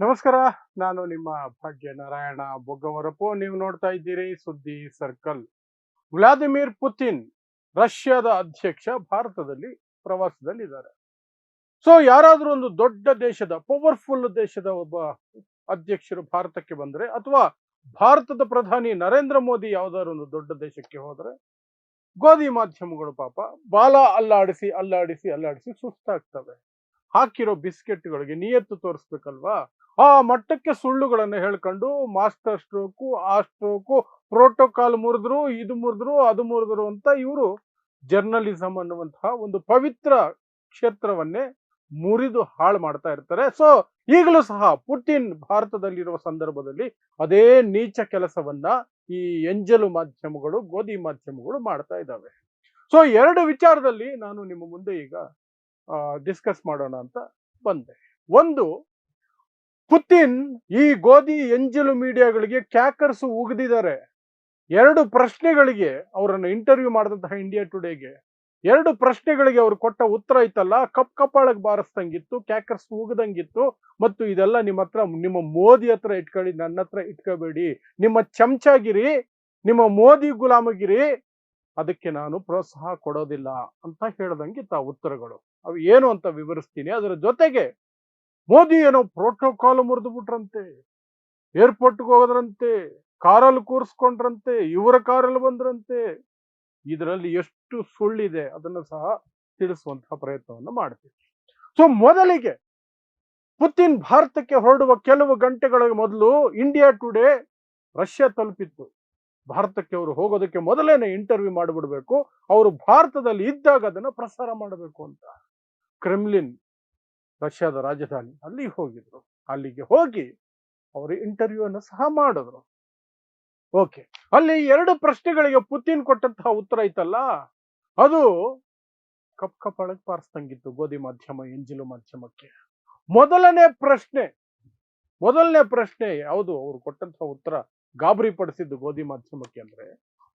ನಮಸ್ಕಾರ, ನಾನು ನಿಮ್ಮ ಭಾಗ್ಯ ನಾರಾಯಣ ಬೊಗ್ಗವರಪ್ಪು ನೀವು ನೋಡ್ತಾ ಇದ್ದೀರಿ ಸುದ್ದಿ ಸರ್ಕಲ್. ವ್ಲಾದಿಮಿರ್ ಪುತಿನ್ ರಷ್ಯಾದ ಅಧ್ಯಕ್ಷ ಭಾರತದಲ್ಲಿ ಪ್ರವಾಸದಲ್ಲಿದ್ದಾರೆ. ಸೊ ಯಾರಾದರೂ ಒಂದು ದೊಡ್ಡ ದೇಶದ ಪವರ್ಫುಲ್ ದೇಶದ ಒಬ್ಬ ಅಧ್ಯಕ್ಷರು ಭಾರತಕ್ಕೆ ಬಂದ್ರೆ, ಅಥವಾ ಭಾರತದ ಪ್ರಧಾನಿ ನರೇಂದ್ರ ಮೋದಿ ಯಾವ್ದಾದ್ರು ಒಂದು ದೊಡ್ಡ ದೇಶಕ್ಕೆ ಹೋದ್ರೆ, ಗೋಧಿ ಮಾಧ್ಯಮಗಳು ಪಾಪ ಬಾಲ ಅಲ್ಲಾಡಿಸಿ ಅಲ್ಲಾಡಿಸಿ ಅಲ್ಲಾಡಿಸಿ ಸುಸ್ತಾಗ್ತವೆ. ಹಾಕಿರೋ ಬಿಸ್ಕೆಟ್ಗಳಿಗೆ ನಿಯತ್ತು ತೋರಿಸ್ಬೇಕಲ್ವಾ? ಆ ಮಟ್ಟಕ್ಕೆ ಸುಳ್ಳುಗಳನ್ನು ಹೇಳ್ಕೊಂಡು ಮಾಸ್ಟರ್ ಸ್ಟ್ರೋಕು, ಆ ಸ್ಟ್ರೋಕು, ಪ್ರೋಟೋಕಾಲ್ ಮುರಿದ್ರು, ಇದು ಮುರಿದ್ರು, ಅದು ಮುರಿದ್ರು ಅಂತ ಇವರು ಜರ್ನಲಿಸಂ ಅನ್ನುವಂತಹ ಒಂದು ಪವಿತ್ರ ಕ್ಷೇತ್ರವನ್ನೇ ಮುರಿದು ಹಾಳು ಮಾಡ್ತಾ ಇರ್ತಾರೆ. ಸೊ ಈಗಲೂ ಸಹ ಪುಟಿನ್ ಭಾರತದಲ್ಲಿರುವ ಸಂದರ್ಭದಲ್ಲಿ ಅದೇ ನೀಚ ಕೆಲಸವನ್ನ ಈ ಎಂಜಲು ಮಾಧ್ಯಮಗಳು, ಗೋಧಿ ಮಾಧ್ಯಮಗಳು ಮಾಡ್ತಾ ಇದ್ದಾವೆ. ಸೊ ಎರಡು ವಿಚಾರದಲ್ಲಿ ನಾನು ನಿಮ್ಮ ಮುಂದೆ ಈಗ ಡಿಸ್ಕಸ್ ಮಾಡೋಣ ಅಂತ ಬಂದೆ. ಒಂದು, ಪುತಿನ್ ಈ ಗೋಧಿ ಎಂಜಲು ಮೀಡಿಯಾಗಳಿಗೆ ಕ್ಯಾಕರ್ಸ್ ಉಗಿದಿದ್ದಾರೆ. ಎರಡು ಪ್ರಶ್ನೆಗಳಿಗೆ ಅವರನ್ನು ಇಂಟರ್ವ್ಯೂ ಮಾಡಿದಂತಹ ಇಂಡಿಯಾ ಟುಡೇಗೆ ಎರಡು ಪ್ರಶ್ನೆಗಳಿಗೆ ಅವರು ಕೊಟ್ಟ ಉತ್ತರ ಐತಲ್ಲ ಕಪ್ ಕಪ್ಪಾಳಕ್ಕೆ ಬಾರಿಸ್ದಂಗಿತ್ತು, ಕ್ಯಾಕರ್ಸ್ ಉಗ್ದಂಗಿತ್ತು ಮತ್ತು ಇದೆಲ್ಲ ನಿಮ್ಮ ಹತ್ರ, ನಿಮ್ಮ ಮೋದಿ ಹತ್ರ ಇಟ್ಕೊಳ್ಳಿ, ನನ್ನ ಹತ್ರ ಇಟ್ಕೋಬೇಡಿ. ನಿಮ್ಮ ಚಮಚಾಗಿರಿ, ನಿಮ್ಮ ಮೋದಿ ಗುಲಾಮಗಿರಿ, ಅದಕ್ಕೆ ನಾನು ಪ್ರೋತ್ಸಾಹ ಕೊಡೋದಿಲ್ಲ ಅಂತ ಹೇಳ್ದಂಗಿತ್ತು ಆ ಉತ್ತರಗಳು. ಅವು ಏನು ಅಂತ ವಿವರಿಸ್ತೀನಿ. ಅದರ ಜೊತೆಗೆ ಮೋದಿ ಏನೋ ಪ್ರೋಟೋಕಾಲ್ ಮುರಿದು ಬಿಟ್ರಂತೆ ಏರ್ಪೋರ್ಟ್ಗೆ ಹೋಗೋದ್ರಂತೆ, ಕಾರಲ್ಲಿ ಕೂರಿಸ್ಕೊಂಡ್ರಂತೆ, ಇವರ ಕಾರಲ್ಲಿ ಬಂದ್ರಂತೆ, ಇದರಲ್ಲಿ ಎಷ್ಟು ಸುಳ್ಳಿದೆ ಅದನ್ನು ಸಹ ತಿಳಿಸುವಂತಹ ಪ್ರಯತ್ನವನ್ನು ಮಾಡ್ತೀವಿ. ಸೊ ಮೊದಲಿಗೆ ಪುತಿನ್ ಭಾರತಕ್ಕೆ ಹೊರಡುವ ಕೆಲವು ಗಂಟೆಗಳ ಮೊದಲು ಇಂಡಿಯಾ ಟುಡೇ ರಷ್ಯಾ ತಲುಪಿತ್ತು. ಭಾರತಕ್ಕೆ ಅವರು ಹೋಗೋದಕ್ಕೆ ಮೊದಲೇನೆ ಇಂಟರ್ವ್ಯೂ ಮಾಡಿಬಿಡ್ಬೇಕು. ಅವರು ಭಾರತದಲ್ಲಿ ಇದ್ದಾಗ ಅದನ್ನ ಪ್ರಸಾರ ಮಾಡಬೇಕು ಅಂತ. ಕ್ರೆಮ್ಲಿನ್ ರಷ್ಯಾದ ರಾಜಧಾನಿ ಅಲ್ಲಿ ಹೋಗಿದ್ರು. ಅಲ್ಲಿಗೆ ಹೋಗಿ ಅವರು ಇಂಟರ್ವ್ಯೂ ಅನ್ನು ಸಹ ಮಾಡಿದ್ರು. ಓಕೆ ಅಲ್ಲಿ ಎರಡು ಪ್ರಶ್ನೆಗಳಿಗೆ ಪುತಿನ್ ಕೊಟ್ಟಂತಹ ಉತ್ತರ ಐತಲ್ಲ? ಅದು ಕಪ್ ಕಪಾಳಕ್ಕೆ ಪಾರಿಸ್ದಂಗಿತ್ತು ಗೋಧಿ ಮಾಧ್ಯಮ, ಎಂಜಿಲು ಮಾಧ್ಯಮಕ್ಕೆ. ಮೊದಲನೇ ಪ್ರಶ್ನೆ ಮೊದಲನೇ ಪ್ರಶ್ನೆ ಯಾವುದು? ಅವ್ರು ಕೊಟ್ಟಂತಹ ಉತ್ತರ ಗಾಬರಿ ಪಡಿಸಿದ್ದು ಗೋಧಿ ಮಾಧ್ಯಮಕ್ಕೆ ಅಂದ್ರೆ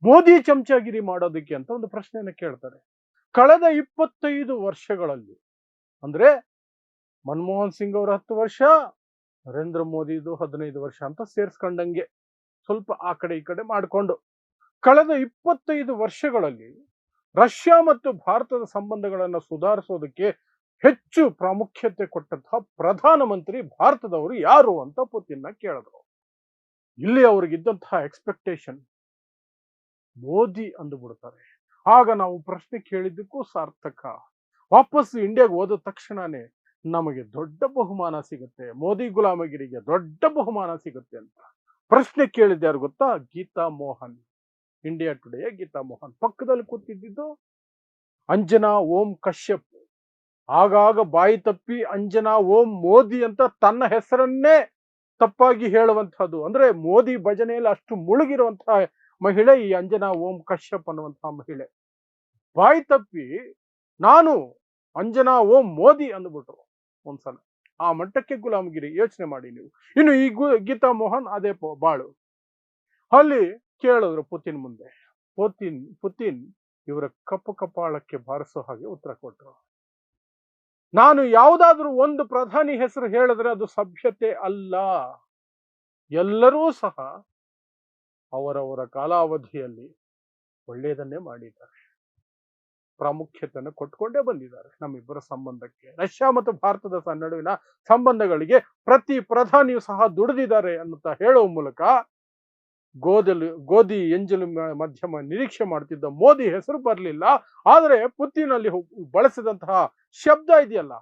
ಮೋದಿ ಚಮಚಾಗಿರಿ ಮಾಡೋದಕ್ಕೆ ಅಂತ ಒಂದು ಪ್ರಶ್ನೆಯನ್ನ ಕೇಳ್ತಾರೆ. ಕಳೆದ ಇಪ್ಪತ್ತೈದು ವರ್ಷಗಳಲ್ಲಿ ಅಂದ್ರೆ ಮನಮೋಹನ್ ಸಿಂಗ್ ಅವರು ಹತ್ತು ವರ್ಷ, ನರೇಂದ್ರ ಮೋದಿದು ಹದಿನೈದು ವರ್ಷ ಅಂತ ಸೇರ್ಸ್ಕೊಂಡಂಗೆ ಸ್ವಲ್ಪ ಆ ಕಡೆ ಈ ಕಡೆ ಮಾಡಿಕೊಂಡು, ಕಳೆದ ಇಪ್ಪತ್ತೈದು ವರ್ಷಗಳಲ್ಲಿ ರಷ್ಯಾ ಮತ್ತು ಭಾರತದ ಸಂಬಂಧಗಳನ್ನು ಸುಧಾರಿಸೋದಕ್ಕೆ ಹೆಚ್ಚು ಪ್ರಾಮುಖ್ಯತೆ ಕೊಟ್ಟಂತಹ ಪ್ರಧಾನಮಂತ್ರಿ ಭಾರತದವರು ಯಾರು ಅಂತ ಪುತಿನ್ನ ಕೇಳಿದ್ರು. ಇಲ್ಲಿ ಅವ್ರಿಗಿದ್ದಂತಹ ಎಕ್ಸ್ಪೆಕ್ಟೇಷನ್ ಮೋದಿ ಅಂದುಬಿಡ್ತಾರೆ. ಆಗ ನಾವು ಪ್ರಶ್ನೆ ಕೇಳಿದ್ದಕ್ಕೂ ಸಾರ್ಥಕ. ವಾಪಸ್ ಇಂಡಿಯಾಗೆ ಹೋದ ತಕ್ಷಣನೇ ನಮಗೆ ದೊಡ್ಡ ಬಹುಮಾನ ಸಿಗುತ್ತೆ. ಮೋದಿ ಗುಲಾಮಗಿರಿಗೆ ದೊಡ್ಡ ಬಹುಮಾನ ಸಿಗುತ್ತೆ ಅಂತ. ಪ್ರಶ್ನೆ ಕೇಳಿದ್ದೆ ಯಾರು ಗೊತ್ತಾ? Geetha Mohan. India Today Geetha Mohan. ಪಕ್ಕದಲ್ಲಿ ಕೂತಿದ್ದು ಅಂಜನಾ ಓಂ ಕಶ್ಯಪ್. ಆಗಾಗ ಬಾಯಿ ತಪ್ಪಿ ಅಂಜನಾ ಓಂ ಮೋದಿ ಅಂತ ತನ್ನ ಹೆಸರನ್ನೇ ತಪ್ಪಾಗಿ ಹೇಳುವಂತಹದ್ದು ಅಂದ್ರೆ ಮೋದಿ ಭಜನೆಯಲ್ಲಿ ಅಷ್ಟು ಮುಳುಗಿರುವಂತಹ ಮಹಿಳೆ ಈ ಅಂಜನಾ ಓಂ ಕಶ್ಯಪ್ ಅನ್ನುವಂತಹ ಮಹಿಳೆ. ಬಾಯಿ ತಪ್ಪಿ ನಾನು ಅಂಜನಾ, ಓ ಮೋದಿ ಅಂದ್ಬಿಟ್ರು ಒಂದ್ಸಲ. ಆ ಮಟ್ಟಕ್ಕೆ ಗುಲಾಮಗಿರಿ, ಯೋಚನೆ ಮಾಡಿ ನೀವು. ಇನ್ನು ಈ ಗೀತಾ ಮೋಹನ್, ಅದೇ ಬಾಳು. ಅಲ್ಲಿ ಕೇಳಿದ್ರು ಪುತಿನ್ ಮುಂದೆ. ಪುತಿನ್ ಪುತಿನ್, ಇವರ ಕಪ್ಪು ಕಪಾಳಕ್ಕೆ ಬಾರಿಸೋ ಹಾಗೆ ಉತ್ತರ ಕೊಟ್ಟರು ನಾನು ಯಾವುದಾದ್ರೂ ಒಂದು ಪ್ರಧಾನಿ ಹೆಸರು ಹೇಳಿದ್ರೆ ಅದು ಸಭ್ಯತೆ ಅಲ್ಲ. ಎಲ್ಲರೂ ಸಹ ಅವರವರ ಕಾಲಾವಧಿಯಲ್ಲಿ ಒಳ್ಳೆಯದನ್ನೇ ಮಾಡಿದ್ದಾರೆ. ಪ್ರಾಮುಖ್ಯತೆಯನ್ನು ಕೊಟ್ಕೊಂಡೇ ಬಂದಿದ್ದಾರೆ ನಮ್ಮಿಬ್ಬರ ಸಂಬಂಧಕ್ಕೆ. ರಷ್ಯಾ ಮತ್ತು ಭಾರತದ ನಡುವಿನ ಸಂಬಂಧಗಳಿಗೆ ಪ್ರತಿ ಪ್ರಧಾನಿಯು ಸಹ ದುಡಿದಿದ್ದಾರೆ ಅಂತ ಹೇಳುವ ಮೂಲಕ ಗೋದಲು ಗೋಧಿ ಎಂಜಲು ಮಧ್ಯಮ ನಿರೀಕ್ಷೆ ಮಾಡ್ತಿದ್ದ ಮೋದಿ ಹೆಸರು ಬರಲಿಲ್ಲ. ಆದರೆ ಪುತ್ತಿನಲ್ಲಿ ಬಳಸಿದಂತಹ ಶಬ್ದ ಇದೆಯಲ್ಲ.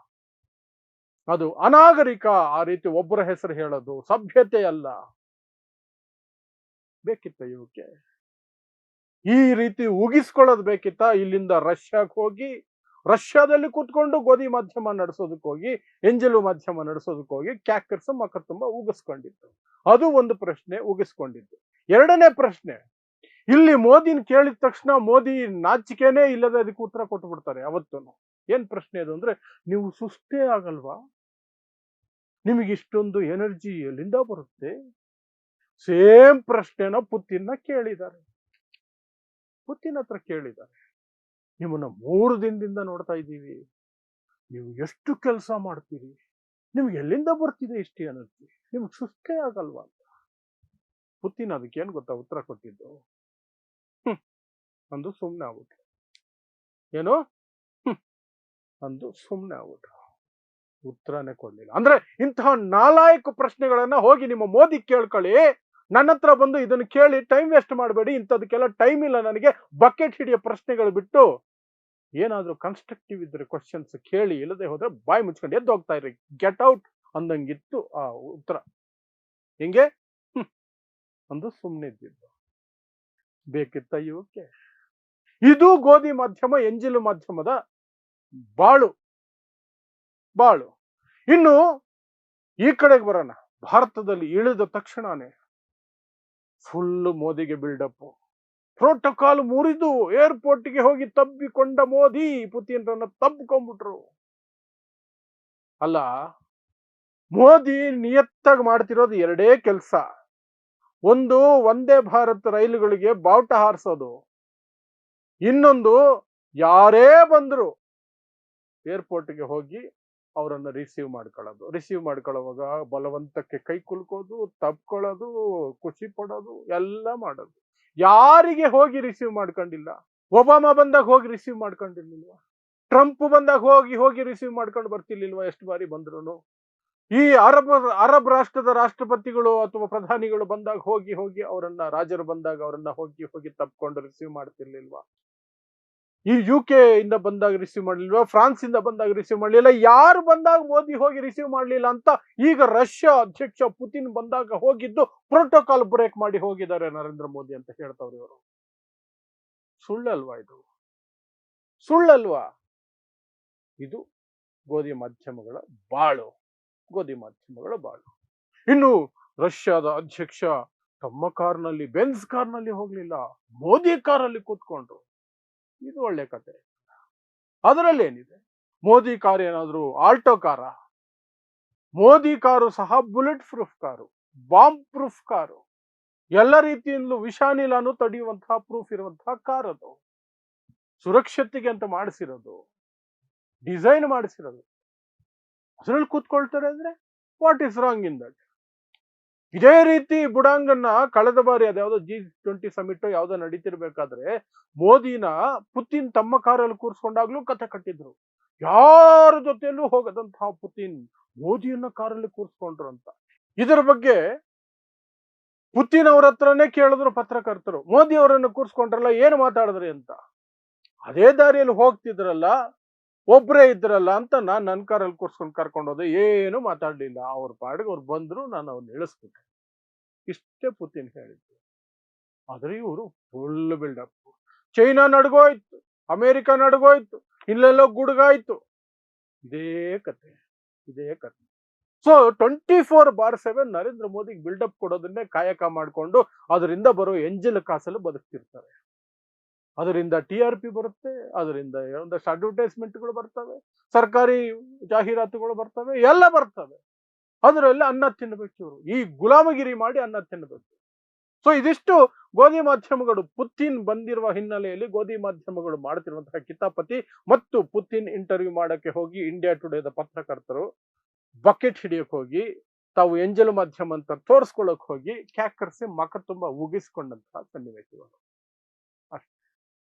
ಅದು ಅನಾಗರಿಕ ಆ ರೀತಿ ಒಬ್ಬರ ಹೆಸರು ಹೇಳೋದು ಸಭ್ಯತೆ ಅಲ್ಲ ಬೇಕಿತ್ತ ಇವಕ್ಕೆ? ಈ ರೀತಿ ಉಗಿಸ್ಕೊಳ್ಳೋದು ಬೇಕಿತ್ತ? ಇಲ್ಲಿಂದ ರಷ್ಯಾಕ್ಕೆ ಹೋಗಿ, ರಷ್ಯಾದಲ್ಲಿ ಕೂತ್ಕೊಂಡು ಗೋಧಿ ಮಾಧ್ಯಮ ನಡೆಸೋದಕ್ಕೆ ಹೋಗಿ, ಎಂಜಲು ಮಾಧ್ಯಮ ನಡೆಸೋದಕ್ಕೆ ಹೋಗಿ ಕ್ಯಾಕರ್ಸ್ ಮಕ್ಕ ತುಂಬ ಉಗಿಸ್ಕೊಂಡಿತ್ತು. ಅದು ಒಂದು ಪ್ರಶ್ನೆ ಉಗಿಸ್ಕೊಂಡಿದ್ದು. ಎರಡನೇ ಪ್ರಶ್ನೆ, ಇಲ್ಲಿ ಮೋದಿನ ಕೇಳಿದ ತಕ್ಷಣ ಮೋದಿ ನಾಚಿಕೆನೇ ಇಲ್ಲದೆ ಅದಕ್ಕೆ ಉತ್ತರ ಕೊಟ್ಟು ಬಿಡ್ತಾರೆ ಅವತ್ತು ಏನ್ ಪ್ರಶ್ನೆ ಅದು ಅಂದ್ರೆ, ನೀವು ಸುಸ್ತೇ ಆಗಲ್ವಾ? ನಿಮಗೆ ಇಷ್ಟೊಂದು ಎನರ್ಜಿ ಎಲ್ಲಿಂದ ಬರುತ್ತೆ? ಸೇಮ್ ಪ್ರಶ್ನೆನ ಪುತ್ತಿನ ಕೇಳಿದ್ದಾರೆ. ಪುತ್ತಿನ ಹತ್ರ ಕೇಳಿದ್ದಾರೆ. ನಿಮ್ಮನ್ನ ಮೂರು ದಿನದಿಂದ ನೋಡ್ತಾ ಇದ್ದೀವಿ. ನೀವು ಎಷ್ಟು ಕೆಲಸ ಮಾಡ್ತೀರಿ? ನಿಮ್ಗೆ ಎಲ್ಲಿಂದ ಬರ್ತಿದೆ ಇಷ್ಟೇ ಅನ್ನಿಸ್ತೀವಿ ನಿಮ್ಗೆ ಸುಸ್ತೇ ಆಗಲ್ವಾ ಅಂತ. ಪುತ್ತಿನ ಅದಕ್ಕೆ ಏನ್ ಗೊತ್ತಾ ಉತ್ತರ ಕೊಟ್ಟಿದ್ದು? ಅಂದು ಸುಮ್ಮನೆ ಆಗ್ಬಿಟ್ರು. ಏನು? ಅಂದು ಸುಮ್ಮನೆ ಆಗ್ಬಿಟ್ರು. ಉತ್ತರನೇ ಕೊಡ್ಲಿಲ್ಲ. ಅಂದ್ರೆ ಇಂತಹ ನಾಲಾಯಕ ಪ್ರಶ್ನೆಗಳನ್ನ ಹೋಗಿ ನಿಮ್ಮ ಮೋದಿ ಕೇಳ್ಕೊಳ್ಳಿ. ನನ್ನ ಹತ್ರ ಬಂದು ಇದನ್ನು ಕೇಳಿ ಟೈಮ್ ವೇಸ್ಟ್ ಮಾಡಬೇಡಿ, ಇಂಥದಕ್ಕೆಲ್ಲ ಟೈಮ್ ಇಲ್ಲ ನನಗೆ. ಬಕೆಟ್ ಹಿಡಿಯೋ ಪ್ರಶ್ನೆಗಳು ಬಿಟ್ಟು ಏನಾದರೂ ಕನ್ಸ್ಟ್ರಕ್ಟಿವ್ ಇದ್ರೆ ಕ್ವಶನ್ಸ್ ಕೇಳಿ, ಇಲ್ಲದೆ ಹೋದ್ರೆ ಬಾಯಿ ಮುಚ್ಕೊಂಡು ಎದ್ದು ಹೋಗ್ತಾ ಇರಿ ಗೆಟ್ ಔಟ್ ಅಂದಂಗಿತ್ತು ಆ ಉತ್ತರ. ಹಿಂಗೆ? ಒಂದು ಸುಮ್ಮನೆ ಇದ್ದಿದ್ದು. ಬೇಕಿತ್ತ ಇವಕ್ಕೆ? ಇದು ಗೋಧಿ ಮಾಧ್ಯಮ, ಎಂಜಿಲು ಮಾಧ್ಯಮದ ಬಾಳು. ಬಾಳು. ಇನ್ನು ಈ ಕಡೆಗೆ ಬರೋಣ. ಭಾರತದಲ್ಲಿ ಇಳಿದ ತಕ್ಷಣನೇ ಫುಲ್ ಮೋದಿಗೆ ಬಿಲ್ಡಪ್ ಪ್ರೋಟೋಕಾಲ್ ಮುರಿದು ಏರ್ಪೋರ್ಟ್ಗೆ ಹೋಗಿ ತಬ್ಬಿಕೊಂಡ ಮೋದಿ ಪುತಿನ್ರನ್ನ ತಬ್ಕೊಂಡ್ಬಿಟ್ರು ಅಲ್ಲ, ಮೋದಿ ನಿಯತ್ತಾಗಿ ಮಾಡ್ತಿರೋದು ಎರಡೇ ಕೆಲಸ. ಒಂದು ಒಂದೇ ಭಾರತ್ ರೈಲುಗಳಿಗೆ ಬಾವುಟ ಹಾರಿಸೋದು. ಇನ್ನೊಂದು ಯಾರೇ ಬಂದ್ರು ಏರ್ಪೋರ್ಟ್ಗೆ ಹೋಗಿ ಅವರನ್ನ ರಿಸೀವ್ ಮಾಡ್ಕೊಳ್ಳೋದು. ರಿಸೀವ್ ಮಾಡ್ಕೊಳ್ಳೋವಾಗ ಬಲವಂತಕ್ಕೆ ಕೈ ಕುಲ್ಕೋದು ತಪ್ಕೊಳ್ಳೋದು ಖುಷಿ ಪಡೋದು, ಎಲ್ಲ ಮಾಡೋದು. ಯಾರಿಗೆ ಹೋಗಿ ರಿಸೀವ್ ಮಾಡ್ಕೊಂಡಿಲ್ಲ? ಒಬಾಮಾ ಬಂದಾಗ ಹೋಗಿ ರಿಸೀವ್ ಮಾಡ್ಕೊಂಡಿರ್ಲಿಲ್ವ? ಟ್ರಂಪ್ ಬಂದಾಗ ಹೋಗಿ ಹೋಗಿ ರಿಸೀವ್ ಮಾಡ್ಕೊಂಡು ಬರ್ತಿರ್ಲಿಲ್ವ ಎಷ್ಟು ಬಾರಿ ಬಂದ್ರು ಈ ಅರಬ್ ಅರಬ್ ರಾಷ್ಟ್ರದ ರಾಷ್ಟ್ರಪತಿಗಳು ಅಥವಾ ಪ್ರಧಾನಿಗಳು ಬಂದಾಗ ಹೋಗಿ ಹೋಗಿ ಅವರನ್ನ, ರಾಜರು ಬಂದಾಗ ಅವರನ್ನ ಹೋಗಿ ಹೋಗಿ ತಪ್ಕೊಂಡು ರಿಸೀವ್ ಮಾಡ್ತಿರ್ಲಿಲ್ವಾ? ಈ ಯು ಕೆ ಇಂದ ಬಂದಾಗ ರಿಸೀವ್ ಮಾಡಲಿಲ್ವಾ? ಫ್ರಾನ್ಸ್ ಇಂದ ಬಂದಾಗ ರಿಸೀವ್ ಮಾಡಲಿಲ್ಲ. ಯಾರು ಬಂದಾಗ ಮೋದಿ ಹೋಗಿ ರಿಸೀವ್ ಮಾಡಲಿಲ್ಲ ಅಂತ ಈಗ ರಷ್ಯಾ ಅಧ್ಯಕ್ಷ ಪುತಿನ್ ಬಂದಾಗ ಹೋಗಿದ್ದು ಪ್ರೋಟೋಕಾಲ್ ಬ್ರೇಕ್ ಮಾಡಿ ಹೋಗಿದ್ದಾರೆ ನರೇಂದ್ರ ಮೋದಿ ಅಂತ ಹೇಳ್ತಾವ್ರಿ ಇವರು. ಸುಳ್ಳಲ್ವಾ ಇದು? ಸುಳ್ಳಲ್ವಾ? ಇದು ಗೋಧಿ ಮಾಧ್ಯಮಗಳ ಬಾಳು. ಗೋಧಿ ಮಾಧ್ಯಮಗಳ ಬಾಳು. ಇನ್ನು ರಷ್ಯಾದ ಅಧ್ಯಕ್ಷ ತಮ್ಮ ಕಾರ್ನಲ್ಲಿ, ಬೆನ್ಸ್ ಕಾರ್ನಲ್ಲಿ ಹೋಗ್ಲಿಲ್ಲ. ಮೋದಿ ಕಾರಲ್ಲಿ ಕೂತ್ಕೊಂಡ್ರು. ಇದು ಒಳ್ಳೆ ಕತೆ ಅದರಲ್ಲಿ ಏನಿದೆ ಮೋದಿ ಕಾರ್ ಏನಾದರೂ ಆಲ್ಟೋ ಕಾರ? ಮೋದಿ ಕಾರು ಸಹ bullet proof car, bomb proof car. ಎಲ್ಲ ರೀತಿಯಿಂದಲೂ ವಿಷಾನಿಲಾನು ತಡೆಯುವಂತಹ ಪ್ರೂಫ್ ಇರುವಂತಹ ಕಾರ್ ಅದು. ಸುರಕ್ಷತೆಗೆ ಅಂತ ಮಾಡಿಸಿರೋದು. ಡಿಸೈನ್ ಮಾಡಿಸಿರೋದು. ಅದರಲ್ಲಿ ಕೂತ್ಕೊಳ್ತಾರೆ ಅಂದ್ರೆ what is wrong in that ಇದೇ ರೀತಿ ಬುಡಾಂಗನ್ನ ಕಳೆದ ಬಾರಿ ಅದ್ಯಾವುದೋ ಜಿ ಟ್ವೆಂಟಿ ಸಮಿಟ್ ಯಾವ್ದೋ ನಡೀತಿರ್ಬೇಕಾದ್ರೆ ಮೋದಿನ ಪುತಿನ್ ತಮ್ಮ ಕಾರಲ್ಲಿ ಕೂರ್ಸ್ಕೊಂಡಾಗ್ಲೂ ಕಥೆ ಕಟ್ಟಿದ್ರು. ಯಾರ ಜೊತೆಯಲ್ಲೂ ಹೋಗದಂತಹ ಪುತಿನ್ ಮೋದಿಯನ್ನ ಕಾರಲ್ಲಿ ಕೂರ್ಸ್ಕೊಂಡ್ರು ಅಂತ. ಇದರ ಬಗ್ಗೆ ಪುತಿನ್ ಅವ್ರ ಹತ್ರನೇ ಕೇಳಿದ್ರು ಪತ್ರಕರ್ತರು, ಮೋದಿ ಅವರನ್ನು ಕೂರ್ಸ್ಕೊಂಡ್ರಲ್ಲ, ಏನು ಮಾತಾಡಿದ್ರಿ ಅಂತ. ಅದೇ ದಾರಿಯಲ್ಲಿ ಹೋಗ್ತಿದ್ರಲ್ಲ ಒಬ್ರೇ ಇದ್ರಲ್ಲ ಅಂತ ನಾನು ನನ್ನ ಕಾರಲ್ಲಿ ಕೂರ್ಸ್ಕೊಂಡು ಕರ್ಕೊಂಡು ಹೋದೆ. ಏನು ಮಾತಾಡಲಿಲ್ಲ. ಅವ್ರ ಪಾಡಿಗೆ ಅವ್ರು ಬಂದ್ರು ನಾನು ಅವ್ರನ್ನ ಇಳಿಸ್ಬಿಟ್ಟೆ. ಇಷ್ಟೇ ಪುತಿನ್ ಹೇಳಿದ್ದು. ಆದ್ರೆ ಇವರು ಫುಲ್ ಬಿಲ್ಡಪ್ ಚೈನಾ ನಡ್ಗೋಯ್ತು. ಅಮೆರಿಕ ನಡ್ಗೋಯ್ತು. ಇಲ್ಲೆಲ್ಲೋ ಗುಡುಗಾಯ್ತು. ಇದೇ ಕತೆ. ಇದೇ ಕತೆ. So twenty four bar seven Narendra ಮೋದಿಗೆ ಬಿಲ್ಡಪ್ ಕೊಡೋದನ್ನೇ ಕಾಯಕ ಮಾಡಿಕೊಂಡು, ಅದರಿಂದ ಬರೋ ಎಂಜಲ್ ಕಾಸಲ್ಲಿ ಬದುಕ್ತಿರ್ತಾರೆ. ಅದರಿಂದ ಟಿ ಆರ್ ಪಿ ಬರುತ್ತೆ, ಅದರಿಂದ ಒಂದಷ್ಟು ಅಡ್ವರ್ಟೈಸ್ಮೆಂಟ್ಗಳು ಬರ್ತವೆ, ಸರ್ಕಾರಿ ಜಾಹೀರಾತುಗಳು ಬರ್ತವೆ, ಎಲ್ಲ ಬರ್ತವೆ. ಅದರಲ್ಲಿ ಅನ್ನ ತಿನ್ನಬೇಕು ಇವರು. ಈ ಗುಲಾಮಗಿರಿ ಮಾಡಿ ಅನ್ನ ತಿನ್ನಬೇಕು. ಸೊ ಇದಿಷ್ಟು ಗೋಧಿ ಮಾಧ್ಯಮಗಳು ಪುತ್ತಿನ್ ಬಂದಿರುವ ಹಿನ್ನೆಲೆಯಲ್ಲಿ ಗೋಧಿ ಮಾಧ್ಯಮಗಳು ಮಾಡ್ತಿರುವಂತಹ ಕಿತಾಪತಿ ಮತ್ತು ಪುತ್ತಿನ್ ಇಂಟರ್ವ್ಯೂ ಮಾಡಕ್ಕೆ ಹೋಗಿ ಇಂಡಿಯಾ ಟುಡೇದ ಪತ್ರಕರ್ತರು ಬಕೆಟ್ ಹಿಡಿಯಕ್ ಹೋಗಿ, ತಾವು ಎಂಜಲು ಮಾಧ್ಯಮ ಅಂತ ತೋರಿಸ್ಕೊಳ್ಳಕ್ ಹೋಗಿ, ಕ್ಯಾಕರ್ಸಿ ಮಕ ತುಂಬಾ ಉಗಿಸ್ಕೊಂಡಂತಹ ಸನ್ನಿವೇಶಗಳು